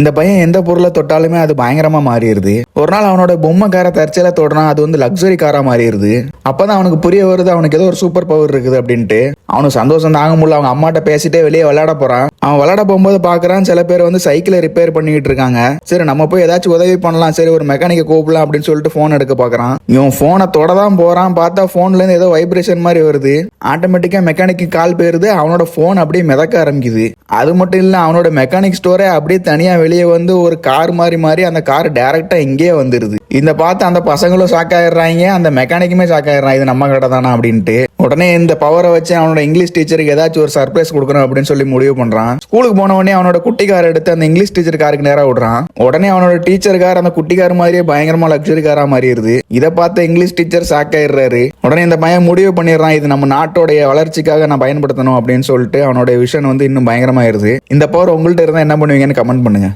இந்த பையன் எந்த பொருளை தொட்டாலுமே அது பயங்கரமா மாறிடுது. ஒரு நாள் அவனோட பொம்மை காரை தற்செயலா தொடனா அது வந்து லக்ஸரி காரா மாறிடுது. அப்பதான் அவனுக்கு புரிய வருது அவனுக்கு ஏதோ ஒரு சூப்பர் பவர் இருக்குது அப்படின்ட்டு. அவனுக்கு சந்தோஷம் தாங்க முடியல அவங்க அம்மாட்ட பேசிட்டே வெளியே விளையாட போறான். அவன் விளையாட போகும்போது பாக்குறான் சில பேர் வந்து சைக்கிளை ரிப்பேர் பண்ணிட்டு இருக்காங்க. சரி நம்ம போய் ஏதாச்சும் உதவி பண்ணலாம் சரி ஒரு மெக்கானிக்கை கூப்பிடலாம் அப்படின்னு சொல்லிட்டு போன் எடுக்க பாக்குறான். இவன் போனை தொடதான் போறான் பார்த்தா போன்ல இருந்து ஏதோ வைப்ரேஷன் மாதிரி வருது. ஆட்டோமேட்டிக்கா மெக்கானிக்கு கால் போயிருது அவனோட போன் அப்படியே மிதக்க ஆரம்பிக்குது. அது மட்டும் இல்ல அவனோட மெக்கானிக் ஸ்டோரே அப்படியே தனியா வெளியே வந்து ஒரு கார் மாதிரி மாறி அந்த கார் டைரக்டா இங்கேயே வந்துருது. இந்த பார்த்து அந்த பசங்களும் ஷாக் ஆயிடுறாங்க அந்த மெக்கானிக்குமே ஷாக் ஆயிடுறான் இது நம்ம கடை தானா அப்படின்ட்டு. உடனே இந்த பவரை வச்சு அவனோட இங்கிலீஷ் டீச்சருக்கு ஏதாச்சும் ஒரு சர்ப்ரைஸ் கொடுக்கணும் அப்படின்னு சொல்லி முடிவு பண்றான். ஸ்கூலுக்கு போன உடனே அவனோட குட்டி கார் எடுத்து அந்த இங்கிலீஷ் டீச்சர் காருக்கு நேரா விடுறான். உடனே அவனோட டீச்சர் கார் அந்த குட்டி கார் மாதிரியே பயங்கரமா லக்ஸரி காரா மாறிடுது. இதை பார்த்து இங்கிலீஷ் டீச்சர் ஷாக் ஆயிடுறாரு. உடனே இந்த பையன் முடிவு பண்ணிடுறான் இது நம்ம நாட்டோடைய வளர்ச்சிக்காக நான் பயன்படுத்தணும் அப்படின்னு சொல்லிட்டு அவனோட விஷன் வந்து இன்னும் பயங்கரமாயிருது. இந்த பவர் உங்கள்கிட்ட இருந்தா என்ன பண்ணுவீங்கன்னு கமெண்ட் பண்ணுங்க.